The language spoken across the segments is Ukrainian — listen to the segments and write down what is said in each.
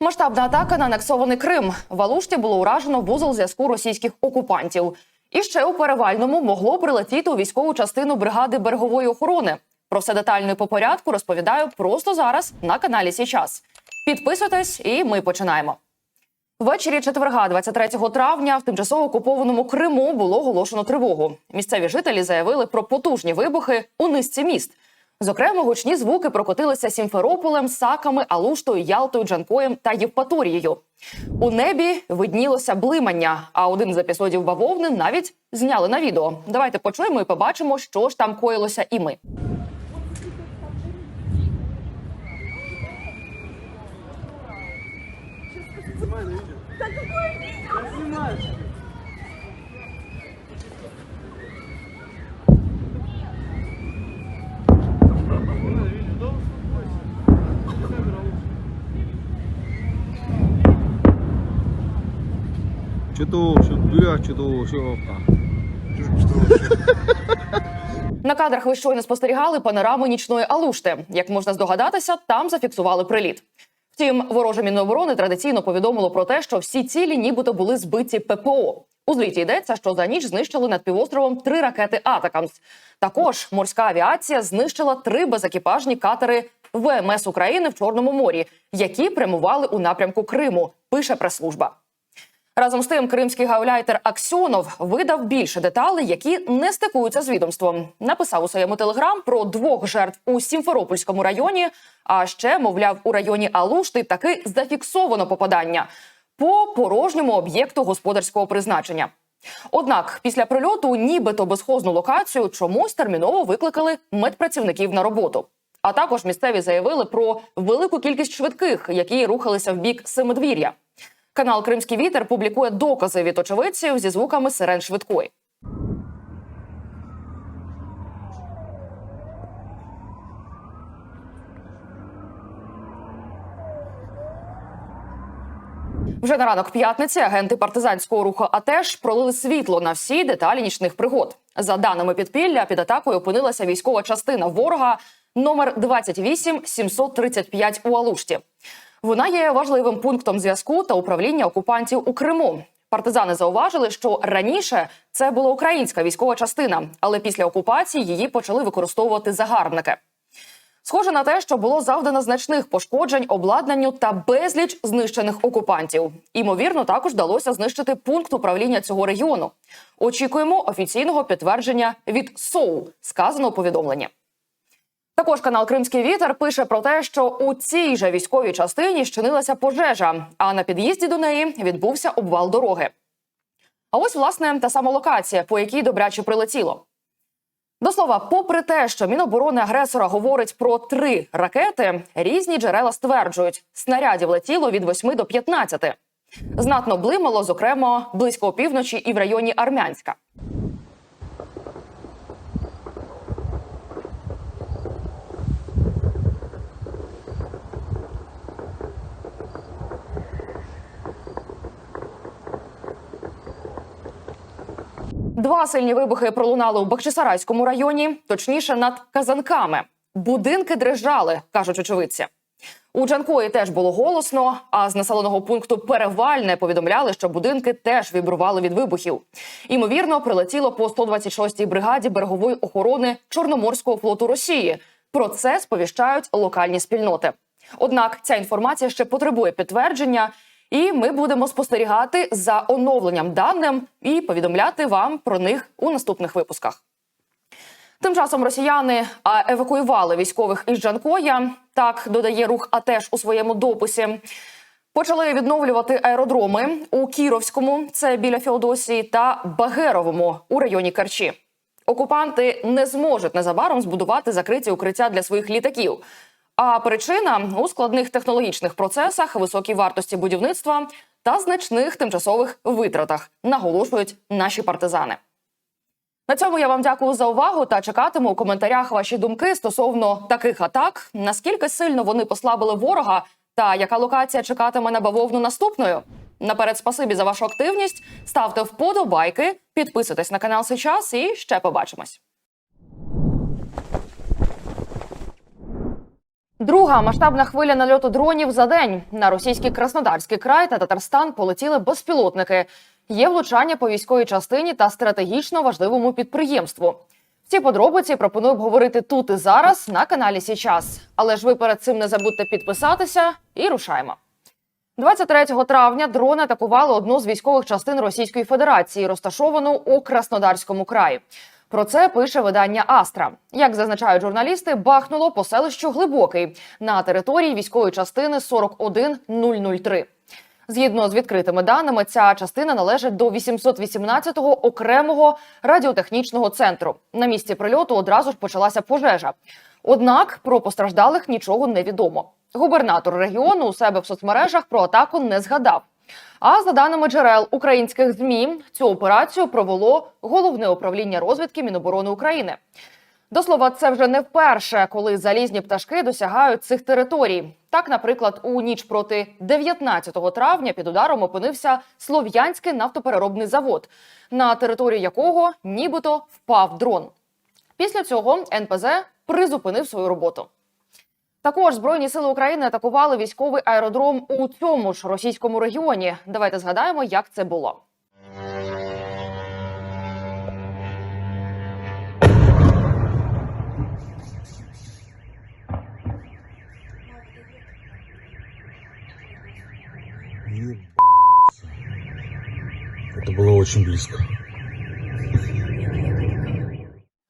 Масштабна атака на анексований Крим. В Алушті було уражено вузол зв'язку російських окупантів. І ще у перевальному могло прилетіти у військову частину бригади берегової охорони. Про все детально і по порядку розповідаю просто зараз на каналі Січас. Підписуйтесь, і ми починаємо. Ввечері четверга, 23 травня, в тимчасово окупованому Криму було оголошено тривогу. Місцеві жителі заявили про потужні вибухи у низці міст. Зокрема, гучні звуки прокотилися Сімферополем, Саками, Алуштою, Ялтою, Джанкоєм та Євпаторією. У небі виднілося блимання, а один з епізодів бавовни навіть зняли на відео. Давайте почуємо і побачимо, що ж там коїлося і ми. Да какое видео? Чудово, що бля, чудово, що На кадрах ви щойно спостерігали панораму нічної Алушти. Як можна здогадатися, там зафіксували приліт. Втім, вороже Міноборони традиційно повідомило про те, що всі цілі нібито були збиті ППО. У звіті йдеться, що за ніч знищили над півостровом три ракети Атакамс. Також морська авіація знищила три безекіпажні катери ВМС України в Чорному морі, які прямували у напрямку Криму. Пише прес-служба. Разом з тим, кримський гауляйтер Аксьонов видав більше деталей, які не стикуються з відомством. Написав у своєму телеграм про двох жертв у Сімферопольському районі. А ще, мовляв, у районі Алушти таки зафіксовано попадання по порожньому об'єкту господарського призначення. Однак, після прильоту, нібито безхозну локацію, чомусь терміново викликали медпрацівників на роботу. А також місцеві заявили про велику кількість швидких, які рухалися в бік Семидвір'я. Канал Кримський вітер публікує докази від очевидців зі звуками сирен швидкої. Вже на ранок п'ятниці агенти партизанського руху АТЕШ пролили світло на всі деталі нічних пригод. За даними підпілля, під атакою опинилася військова частина ворога номер 28735 у Алушті. Вона є важливим пунктом зв'язку та управління окупантів у Криму. Партизани зауважили, що раніше це була українська військова частина, але після окупації її почали використовувати загарбники. Схоже на те, що було завдано значних пошкоджень обладнанню та безліч знищених окупантів. Імовірно, також вдалося знищити пункт управління цього регіону. Очікуємо офіційного підтвердження від СОУ, сказано у повідомленні. Також канал Кримський вітер пише про те, що у цій же військовій частині щинилася пожежа, а на під'їзді до неї відбувся обвал дороги. А ось власне та сама локація, по якій добряче прилетіло. До слова, попри те, що Міноборони агресора говорить про три ракети, різні джерела стверджують, снарядів летіло від 8 до 15. Знатно блимало, зокрема, близько опівночі і в районі Армянська. Два сильні вибухи пролунали у Бахчисарайському районі, точніше над казанками. Будинки дрижали, кажуть очевидці. У Джанкої теж було голосно. А з населеного пункту Перевальне повідомляли, що будинки теж вібрували від вибухів. Імовірно, прилетіло по 126-й бригаді берегової охорони Чорноморського флоту Росії. Про це сповіщають локальні спільноти. Однак ця інформація ще потребує підтвердження, і ми будемо спостерігати за оновленням даним і повідомляти вам про них у наступних випусках. Тим часом росіяни евакуювали військових із Джанкоя. Так додає рух АТЕШ у своєму дописі. Почали відновлювати аеродроми у Кіровському, це біля Феодосії, та Багеровому у районі Керчі. Окупанти не зможуть незабаром збудувати закриті укриття для своїх літаків. А причина у складних технологічних процесах, високій вартості будівництва та значних тимчасових витратах, наголошують наші партизани. На цьому я вам дякую за увагу та чекатиму у коментарях ваші думки стосовно таких атак. Наскільки сильно вони послабили ворога, та яка локація чекатиме на бавовну наступною? Наперед, спасибі за вашу активність. Ставте вподобайки, підписуйтесь на канал Сейчас і ще побачимось. Друга масштабна хвиля нальоту дронів за день на російський Краснодарський край та Татарстан полетіли безпілотники. Є влучання по військовій частині та стратегічно важливому підприємству. Ці подробиці пропоную обговорити тут і зараз на каналі Січас. Але ж ви перед цим не забудьте підписатися і рушаємо. 23 травня дрони атакували одну з військових частин Російської Федерації, розташовану у Краснодарському краї. Про це пише видання Астра. Як зазначають журналісти, бахнуло по селищу Глибокий на території військової частини 41003. Згідно з відкритими даними, ця частина належить до 818-го окремого радіотехнічного центру. На місці прильоту одразу ж почалася пожежа. Однак про постраждалих нічого не відомо. Губернатор регіону у себе в соцмережах про атаку не згадав. А за даними джерел українських змі, цю операцію провело головне управління розвідки Міноборони України. До слова, це вже не вперше, коли залізні пташки досягають цих територій. Так, наприклад, у ніч проти 19 травня під ударом опинився Слов'янський нафтопереробний завод, на територію якого нібито впав дрон. Після цього НПЗ призупинив свою роботу. Також збройні сили України атакували військовий аеродром у цьому ж російському регіоні. Давайте згадаємо, як це було. Это было очень близко.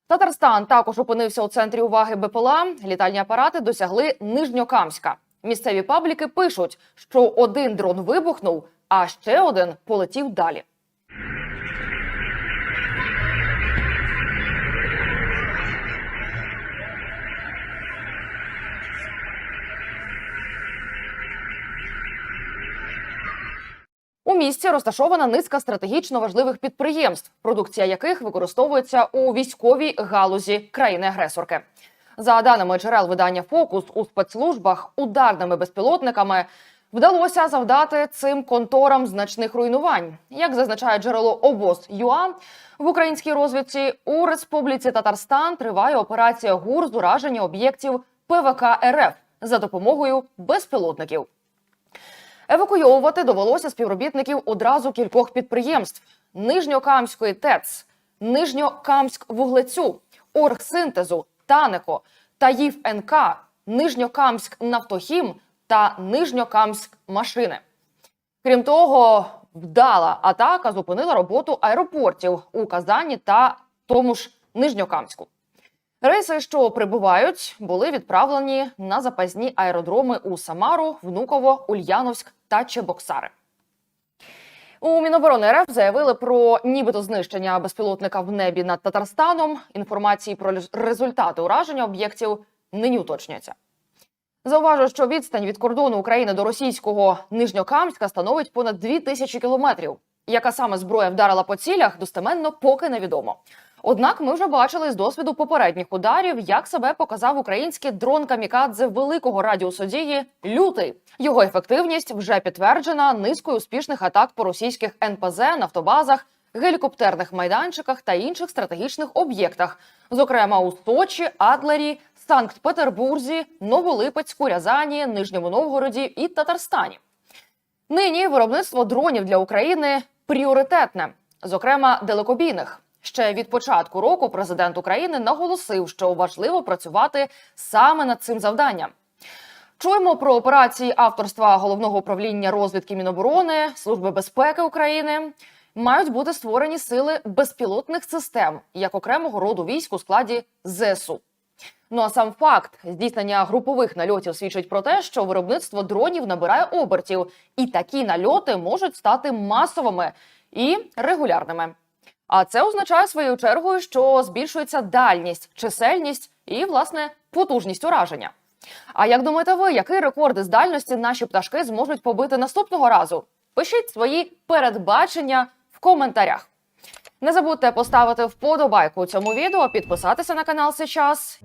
Татарстан також опинився у центрі уваги БПЛА. Літальні апарати досягли Нижньокамська. Місцеві пабліки пишуть, що один дрон вибухнув, а ще один полетів далі. У місті розташована низка стратегічно важливих підприємств, продукція яких використовується у військовій галузі країни-агресорки. За даними джерел видання Фокус у спецслужбах ударними безпілотниками вдалося завдати цим конторам значних руйнувань. Як зазначає джерело обоз ЮА в українській розвідці у Республіці Татарстан триває операція ГУР з ураження об'єктів ПВК РФ за допомогою безпілотників. Евакуйовувати довелося співробітників одразу кількох підприємств: Нижньокамської ТЕЦ, Нижньокамськ вуглецю, Оргсинтезу, Танеко, Таїв НК, Нижньокамськ Нафтохім та Нижньокамськ Машини. Крім того, вдала атака зупинила роботу аеропортів у Казані та тому ж Нижньокамську. Рейси, що прибувають, були відправлені на запасні аеродроми у Самару, Внуково, Ульяновськ та Чебоксари. У Міноборони РФ заявили про нібито знищення безпілотника в небі над Татарстаном. Інформації про результати ураження об'єктів нині уточнюється. Зауважу, що відстань від кордону України до російського Нижньокамська становить понад 2 тисячі кілометрів. Яка саме зброя вдарила по цілях, достеменно поки невідомо. Однак ми вже бачили з досвіду попередніх ударів, як себе показав український дрон камікадзе великого радіусу дії лютий. Його ефективність вже підтверджена низкою успішних атак по російських НПЗ, нафтобазах, гелікоптерних майданчиках та інших стратегічних об'єктах, зокрема у Сочі, Адлері, Санкт-Петербурзі, Новолипецьку, Рязані, Нижньому Новгороді і Татарстані. Нині виробництво дронів для України пріоритетне, зокрема далекобійних. Ще від початку року президент України наголосив, що важливо працювати саме над цим завданням. Чуємо про операції авторства головного управління розвідки Міноборони, Служби безпеки України. Мають бути створені сили безпілотних систем як окремого роду військ у складі ЗСУ. Ну а сам факт здійснення групових нальотів свідчить про те, що виробництво дронів набирає обертів, і такі нальоти можуть стати масовими і регулярними. А це означає своєю чергою, що збільшується дальність, чисельність і власне потужність ураження. А як думаєте ви, який рекорд з дальності наші пташки зможуть побити наступного разу? Пишіть свої передбачення в коментарях. Не забудьте поставити вподобайку цьому відео, підписатися на канал сейчас